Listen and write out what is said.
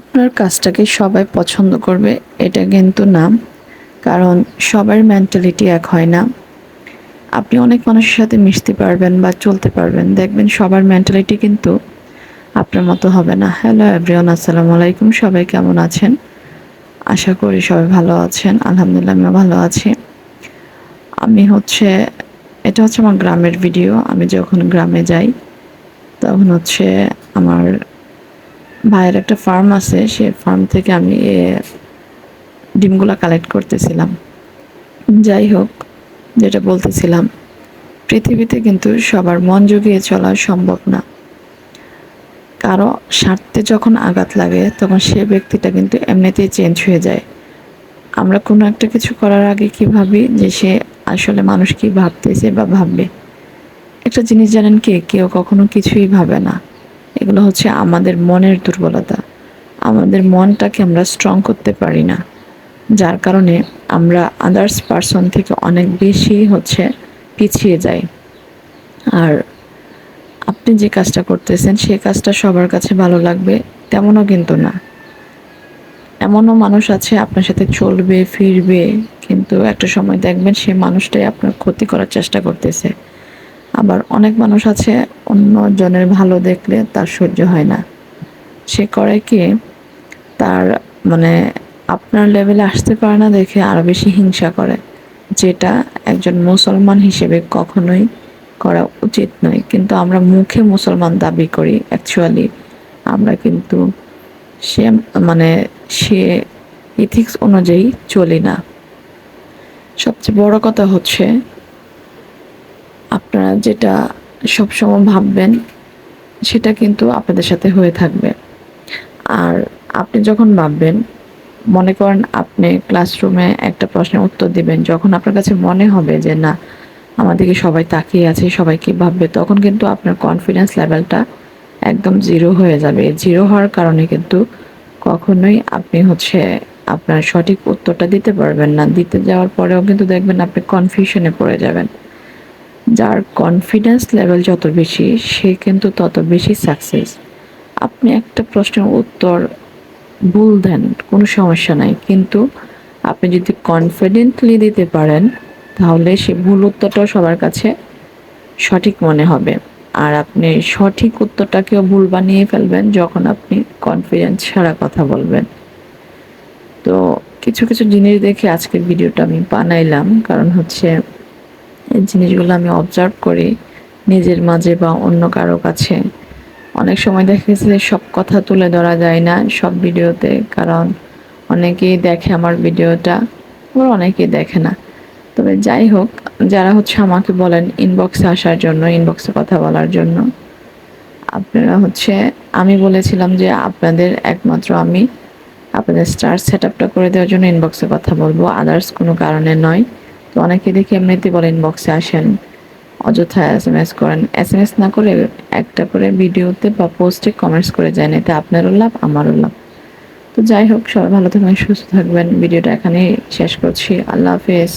আপনার কাজটাকে সবাই পছন্দ করবে, এটা কিন্তু না কারণ সবার মেন্টালিটি এক হয় না। আপনি অনেক মানুষের সাথে মিশতে পারবেন বা চলতে পারবেন, দেখবেন সবার মেন্টালিটি কিন্তু আপনার মতো হবে না। হ্যালো এভরিওয়ান আসসালামু আলাইকুম, সবাই কেমন আছেন? আশা করি সবাই ভালো আছেন, আলহামদুলিল্লাহ আমিও ভালো আছি। আমি হচ্ছে, এটা হচ্ছে আমার গ্রামের ভিডিও আমি যখন গ্রামে যাই, তখন হচ্ছে আমার ভাইয়ের একটা ফার্ম আছে, সে ফার্ম থেকে আমি ডিমগুলো কালেক্ট করতেছিলাম। যাই হোক, যেটা বলতেছিলাম, পৃথিবীতে কিন্তু সবার মন জুগিয়ে চলা সম্ভব না। কারও স্বার্থে যখন আঘাত লাগে, তখন সে ব্যক্তিটা কিন্তু এমনিতেই চেঞ্জ হয়ে যায়। আমরা কোনো একটা কিছু করার আগে কি ভাবি যে সে আসলে মানুষ কি ভাবতেছে বা ভাববে? একটা জিনিস জানেন কি, কেউ কখনো কিছুই ভাবে না। এগুলো হচ্ছে আমাদের মনের দুর্বলতা। আমাদের মনটাকে আমরা স্ট্রং করতে পারি না। যার কারণে আমরা আদার্স পার্সন থেকে অনেক বেশি হচ্ছে পিছিয়ে যাই। আর আপনি যে কাজটা করতেছেন সেই কাজটা সবার কাছে ভালো লাগবে তেমনও কিন্তু না। এমনও মানুষ আছে, আপনার সাথে চলবে, ফিরবে, কিন্তু একটা সময় দেখবেন সে মানুষটাই আপনার ক্ষতি করার চেষ্টা করতেছে। আবার অনেক মানুষ আছে অন্য জনের ভালো দেখলে তার সহ্য হয় না। সে করে কি, তার মানে আপনার লেভেলে আসতে পারে না দেখে আরও বেশি হিংসা করে, যেটা একজন মুসলমান হিসেবে কখনোই করা উচিত নয়। কিন্তু আমরা মুখে মুসলমান দাবি করি অ্যাকচুয়ালি আমরা কিন্তু সে মানে সে ইথিক্স অনুযায়ী চলি না। সবচেয়ে বড় কথা হচ্ছে আপনারা যেটা সবসময় ভাববেন, সেটা কিন্তু আপনাদের সাথে হয়ে থাকবে। আর আপনি যখন ভাববেন, মনে করেন আপনি ক্লাসরুমে একটা প্রশ্নের উত্তর দিবেন, যখন আপনার কাছে মনে হবে যে, না আমাদেরকে সবাই তাকিয়ে আছে, সবাই কি ভাববে? তখন কিন্তু আপনার কনফিডেন্স লেভেলটা একদম জিরো হয়ে যাবে। জিরো হওয়ার কারণে কিন্তু কখনোই আপনি হচ্ছে আপনার সঠিক উত্তরটা দিতে পারবেন না। দিতে যাওয়ার পরেও কিন্তু দেখবেন আপনি কনফিউশনে পড়ে যাবেন। যার কনফিডেন্স লেভেল যত বেশি, সে কিন্তু তত বেশি সাকসেস আপনি একটা প্রশ্নের উত্তর ভুল দেন, কোনো সমস্যা নাই। কিন্তু আপনি যদি কনফিডেন্টলি দিতে পারেন, তাহলে সে ভুল উত্তরটাও সবার কাছে সঠিক মনে হবে। আর আপনি সঠিক উত্তরটাকেও ভুল বানিয়ে ফেলবেন যখন আপনি কনফিডেন্স ছাড়া কথা বলবেন। তো কিছু কিছু জিনিস দেখে আজকের ভিডিওটা আমি বানাইলাম। কারণ হচ্ছে জিনিসগুলো আমি অবজার্ভ করি নিজের মাঝে বা অন্য কারও কাছে। অনেক সময় দেখা গেছে সব কথা তুলে ধরা যায় না সব ভিডিওতে, কারণ অনেকেই দেখে আমার ভিডিওটা, আবার অনেকেই দেখে না। তবে যাই হোক, যারা হচ্ছে আমাকে বলেন ইনবক্সে আসার জন্য ইনবক্সে কথা বলার জন্য, আপনারা হচ্ছে, আমি বলেছিলাম যে আপনাদের একমাত্র আমি, আপনাদের স্টার সেট আপটা করে দেওয়ার জন্য ইনবক্সে কথা বলব আদার্স কোনো কারণে নয়। তো অনেকে দেখি এমনিতে বলেন বক্সে আসেন, অযথা এস এম এস করেন। এস এম এস না করে একটা করে ভিডিওতে বা পোস্টে কমেন্টস করে যায় এতে আপনারও লাভ, আমারও লাভ। তো যাই হোক, সবাই ভালো থাকবেন, সুস্থ থাকবেন। ভিডিওটা এখানেই শেষ করছি। আল্লাহ হাফেজ।